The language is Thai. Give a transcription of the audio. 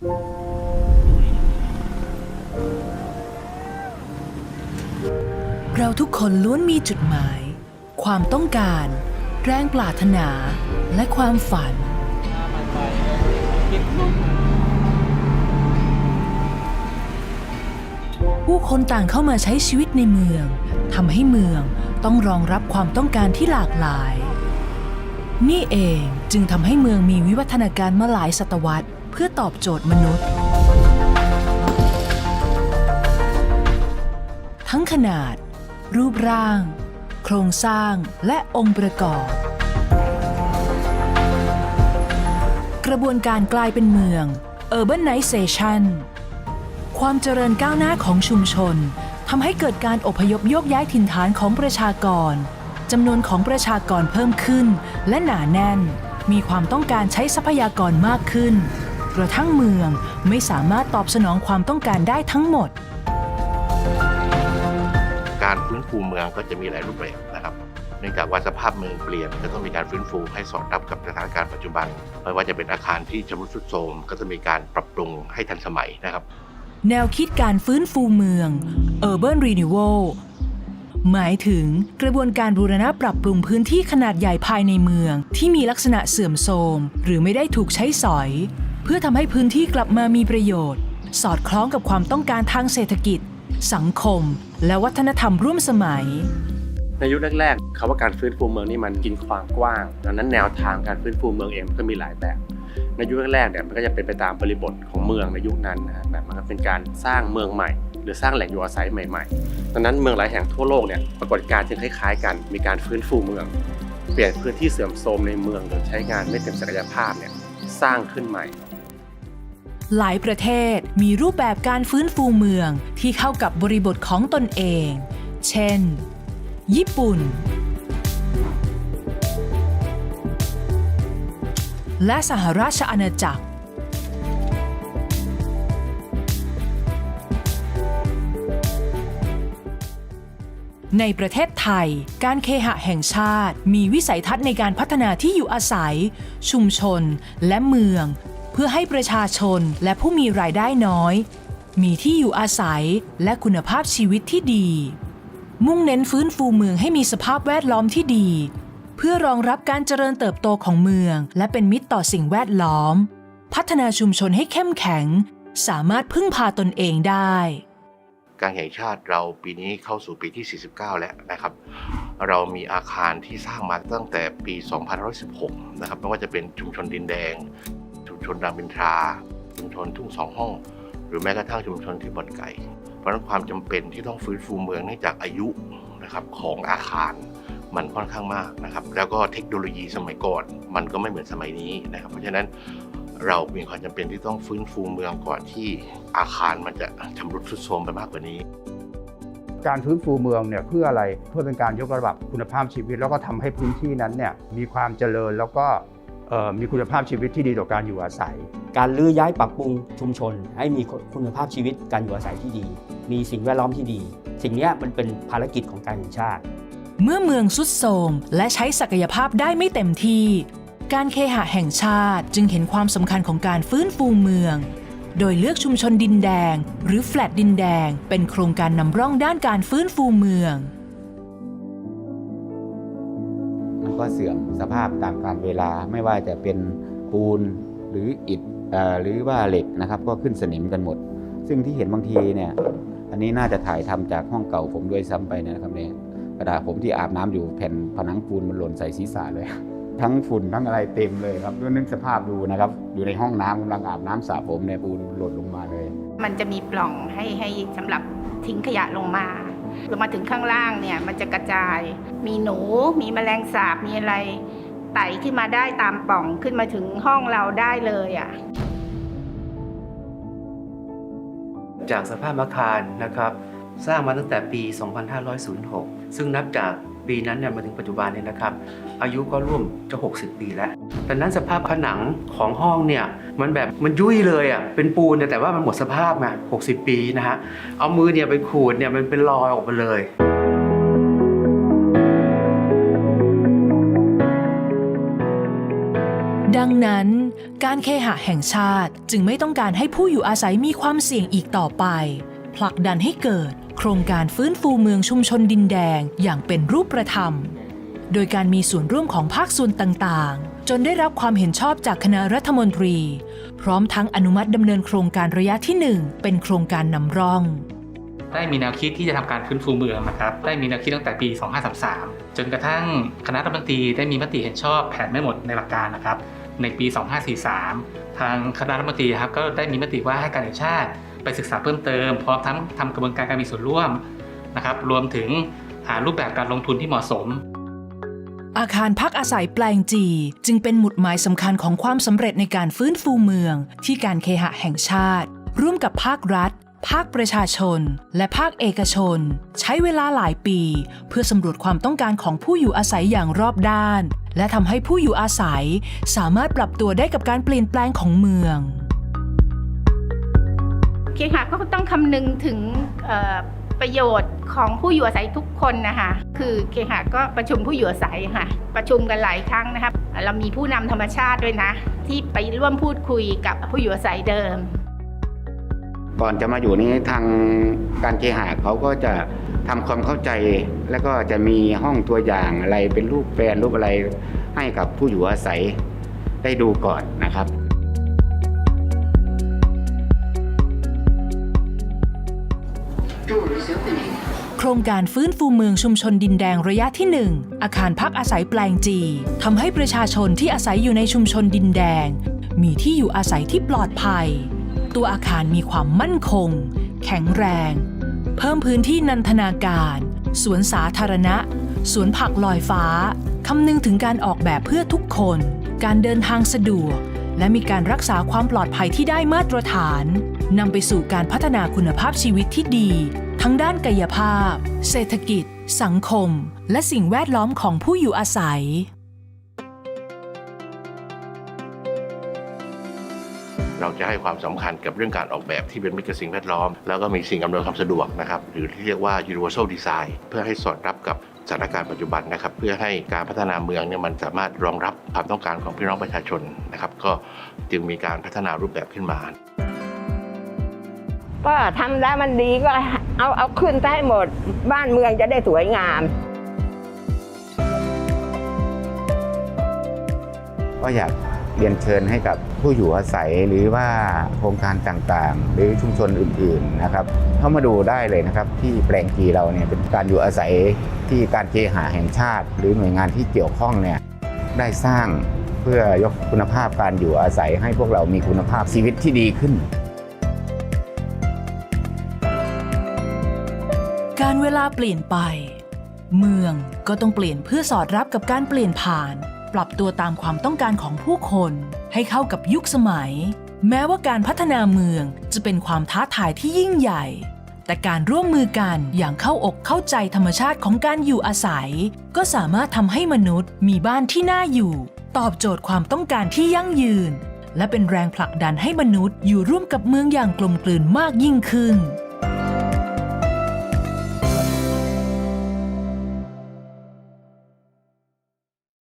เราทุกคนล้วนมีจุดหมาย ความต้องการ แรงปรารถนา และความฝัน ผู้คนต่างเข้ามาใช้ชีวิตในเมืองทำให้เมืองต้องรองรับความต้องการที่หลากหลาย นี่เองจึงทำให้เมืองมีวิวัฒนาการมาหลายศตวรรษ เพื่อตอบโจทย์มนุษย์ ทั้งขนาด รูปร่าง โครงสร้างและองค์ประกอบ กระบวนการกลายเป็นเมือง urbanization ความเจริญก้าวหน้าของชุมชนทำให้เกิดการอพยพโยกย้ายถิ่นฐานของประชากรจำนวนของประชากรเพิ่มขึ้น และหนาแน่น มีความต้องการใช้ทรัพยากรมากขึ้น ระทั่งเมืองไม่สามารถตอบสนองความต้องการได้ทั้งหมด การฟื้นฟูเมืองก็จะมีหลายรูปแบบนะครับ เนื่องจากว่าสภาพเมืองเปลี่ยนก็ต้องมีการฟื้นฟูให้สอดรับกับสถานการณ์ปัจจุบัน ไม่ว่าจะเป็นอาคารที่ชำรุดทรุดโทรมก็จะมีการปรับปรุงให้ทันสมัยนะครับ แนวคิดการฟื้นฟูเมือง Urban Renewal หมายถึงกระบวนการบูรณะปรับปรุงพื้นที่ขนาดใหญ่ภายในเมือง ที่มีลักษณะเสื่อมโทรม หรือไม่ได้ถูกใช้สอย เพื่อทำให้พื้นที่กลับมามีประโยชน์ สอดคล้องกับความต้องการทางเศรษฐกิจ สังคม และวัฒนธรรมร่วมสมัย ในยุคแรกๆคำว่าการฟื้นฟูเมืองนี่มันกินความกว้าง ดังนั้นแนวทางการฟื้นฟูเมืองเองก็มีหลายแบบ ในยุคแรกๆเนี่ยมันก็จะเป็นไปตามบริบทของเมืองในยุคนั้นนะฮะแบบมันก็เป็นการสร้างเมืองใหม่ หรือสร้างแหล่งอยู่อาศัยใหม่ๆ ดังนั้นเมืองหลายแห่งทั่วโลกเนี่ยปรากฏการณ์จึงคล้ายๆ กัน มีการฟื้นฟูเมือง เปลี่ยนพื้นที่เสื่อมโทรมในเมืองหรือใช้งานไม่เต็มศักยภาพเนี่ยสร้างขึ้นใหม่ หลายประเทศมีรูปแบบการฟื้นฟูเมืองที่เข้ากับบริบทของตนเอง เช่น ญี่ปุ่น และสหราชอาณาจักร ในประเทศไทย การเคหะแห่งชาติ มีวิสัยทัศน์ในการพัฒนาที่อยู่อาศัย ชุมชน และเมือง พื่อให้ประชาชนและผู้มีรายได้น้อย มีที่อยู่อาศัยและคุณภาพชีวิตที่ดี มุ่งเน้นฟื้นฟูเมืองให้มีสภาพแวดล้อมที่ดี เพื่อรองรับการเจริญเติบโตของเมือง และเป็นมิตรต่อสิ่งแวดล้อม พัฒนาชุมชนให้เข้มแข็ง สามารถพึ่งพาตนเองได้การแห่งชาติเราปีนี้เข้าสู่ปีที่ 49 แล้วนะครับ เรามีอาคารที่สร้างมาตั้งแต่ปี 2516 นะครับ ไม่ว่าจะเป็นชุมชนดินแดง นรามอินทรา ชุมชนทุ่งสองห้อง หรือแม้กระทั่งชุมชนที่บ่อนไก่ เพราะนั้นความจำเป็นที่ต้องฟื้นฟูเมืองเนื่องจากอายุนะครับของอาคารมันค่อนข้างมากนะครับ แล้วก็เทคโนโลยีสมัยก่อน มันก็ไม่เหมือนสมัยนี้นะครับ เพราะฉะนั้นเรามีความจำเป็นที่ต้องฟื้นฟูเมืองก่อนที่อาคารมันจะชำรุดทรุดโทรมไปมากกว่านี้ การฟื้นฟูเมืองเนี่ยเพื่ออะไรเพื่อเป็นการยกระดับคุณภาพชีวิต แล้วก็ทำให้พื้นที่นั้นเนี่ยมีความเจริญแล้วก็ มีคุณภาพชีวิตที่ดีต่อการอยู่อาศัย การรื้อย้ายปรับปรุงชุมชน ให้มีคุณภาพชีวิตการอยู่อาศัยที่ดี มีสิ่งแวดล้อมที่ดี สิ่งนี้มันเป็นภารกิจของการแห่งชาติ เมื่อเมืองสุดโทรมและใช้ศักยภาพได้ไม่เต็มที่ การเคหะแห่งชาติจึงเห็นความสำคัญของการฟื้นฟูเมือง โดยเลือกชุมชนดินแดง หรือแฟลตดินแดง เป็นโครงการนำร่องด้านการฟื้นฟูเมือง ก็เสื่อมสภาพตามกาลเวลาไม่ว่าจะเป็นปูนหรืออิฐหรือว่าเหล็กนะครับก็ขึ้นสนิมกันหมด ซึ่งที่เห็นบางทีเนี่ยอันนี้น่าจะถ่ายทำจากห้องเก่าผมด้วยซ้ำไปนะครับเนี่ยกระดาษผมที่อาบน้ำอยู่แผ่นผนังปูนมันหล่นใส่ศีรษะเลย ทั้งฝุ่นทั้งอะไรเต็มเลยครับด้วยนึกสภาพดูนะครับอยู่ในห้องน้ำกำลังอาบน้ำสระผมเนี่ยปูนหล่นลงมาเลย มันจะมีปล่องให้ให้สำหรับทิ้งขยะลงมา ลงมาถึงข้างล่างเนี่ยมันจะกระจาย มีหนูมีแมลงสาบมีอะไรไต่ขึ้นมาได้ตามป่องขึ้นมาถึงห้องเราได้เลยอะจากสภาพอาคารนะครับ สร้างมาตั้งแต่ปี 2506 ซึ่งนับจากปีนั้นเนี่ยมาถึงปัจจุบันเนี่ยนะครับ อายุก็ร่วมจะ 60 ปีแล้วดังนั้นสภาพผนังของห้องเนี่ยมันแบบมันยุ่ยเลยอะเป็นปูนแต่ว่ามันหมดสภาพไง60 ปีนะฮะเอามือเนี่ยไปขูดเนี่ยมันเป็นรอยออกมาเลยดังนั้น การเคหะแห่งชาติจึงไม่ต้องการให้ผู้อยู่อาศัยมีความเสี่ยงอีกต่อไป ผลักดันให้เกิด โครงการฟื้นฟูเมืองชุมชนดินแดงอย่างเป็นรูปธรรม โดยการมีส่วนร่วมของภาคส่วนต่างๆ จนได้รับความเห็นชอบจากคณะรัฐมนตรี พร้อมทั้งอนุมัติดำเนินโครงการระยะที่ 1 เป็นโครงการนำร่อง ได้มีแนวคิดที่จะทำการฟื้นฟูเมืองนะครับ ได้มีแนวคิดตั้งแต่ปี 2533 จนกระทั่งคณะรัฐมนตรีได้มีมติเห็นชอบแผนไม่หมดในหลักการนะครับ ในปี 2543 ทางคณะรัฐมนตรีครับก็ได้มีมติว่าให้การแห่งชาติ ไปศึกษาเพิ่มเติมพร้อมทั้งทำกระบวนการการมีส่วนร่วมนะครับ รวมถึงหารูปแบบการลงทุนที่เหมาะสม อาคารพักอาศัยแปลงจีจึงเป็นหมุดหมายสำคัญของความสำเร็จในการฟื้นฟูเมือง ที่การเคหะแห่งชาติ ร่วมกับภาครัฐ ภาคประชาชน และภาคเอกชน ใช้เวลาหลายปี เพื่อสำรวจความต้องการของผู้อยู่อาศัยอย่างรอบด้าน และทำให้ผู้อยู่อาศัย สามารถปรับตัวได้กับการเปลี่ยนแปลงของเมือง เคหะก็ต้องคำนึงถึงประโยชน์ของผู้อยู่อาศัยทุกคนนะคะคือเคหะก็ประชุมผู้อยู่อาศัยค่ะ ประชุมกันหลายครั้งนะครับเรามีผู้นำธรรมชาติด้วยนะ ที่ไปร่วมพูดคุยกับผู้อยู่อาศัยเดิม ก่อนจะมาอยู่นี้ทางการเคหะเขาก็จะทำความเข้าใจแล้วก็จะมีห้องตัวอย่างอะไรเป็นรูปแปลนรูปอะไรให้กับผู้อยู่อาศัยได้ดูก่อนนะครับ โครงการฟื้นฟูเมืองชุมชนดินแดงระยะที่ 1 อาคารพักอาศัยแปลงจีทำให้ประชาชนที่อาศัยอยู่ในชุมชนดินแดง มีที่อยู่อาศัยที่ปลอดภัย ตัวอาคารมีความมั่นคง แข็งแรง เพิ่มพื้นที่นันทนาการ สวนสาธารณะ สวนผักลอยฟ้าคำนึงถึงการออกแบบเพื่อทุกคน การเดินทางสะดวก และมีการรักษาความปลอดภัยที่ได้มาตรฐานนำไปสู่การพัฒนาคุณภาพชีวิตที่ดี ทั้งด้านกายภาพ เศรษฐกิจ สังคม และสิ่งแวดล้อมของผู้อยู่อาศัย เราจะให้ความสำคัญกับเรื่องการออกแบบที่เป็นมิตรกับสิ่งแวดล้อม แล้วก็มีสิ่งอำนวยความสะดวกนะครับหรือที่เรียกว่า universal design เพื่อให้สอดรับกับสถานการณ์ปัจจุบันนะครับเพื่อให้การพัฒนาเมืองเนี่ยมันสามารถรองรับความต้องการของพี่น้องประชาชนนะครับก็จึงมีการพัฒนารูปแบบขึ้นมา ก็ทำแล้วมันดีก็ เอาเอาขึ้นได้หมด บ้านเมืองจะได้สวยงาม ก็อยากเรียนเชิญให้กับผู้อยู่อาศัยหรือว่าโครงการต่างๆ หรือชุมชนอื่นๆนะครับเข้ามาดูได้เลยนะครับ ที่แปลงกีเราเนี่ยเป็นการอยู่อาศัยที่การเคหะแห่งชาติ หรือหน่วยงานที่เกี่ยวข้องเนี่ยได้สร้างเพื่อยกคุณภาพการอยู่อาศัยให้พวกเรามีคุณภาพชีวิตที่ดีขึ้น การเวลาเปลี่ยนไป เมืองก็ต้องเปลี่ยนเพื่อสอดรับกับการเปลี่ยนผ่าน ปรับตัวตามความต้องการของผู้คน ให้เข้ากับยุคสมัย แม้ว่าการพัฒนาเมืองจะเป็นความท้าทายที่ยิ่งใหญ่ แต่การร่วมมือกันอย่างเข้าอกเข้าใจธรรมชาติของการอยู่อาศัย ก็สามารถทำให้มนุษย์มีบ้านที่น่าอยู่ ตอบโจทย์ความต้องการที่ยั่งยืน และเป็นแรงผลักดันให้มนุษย์อยู่ร่วมกับเมืองอย่างกลมกลืนมากยิ่งขึ้น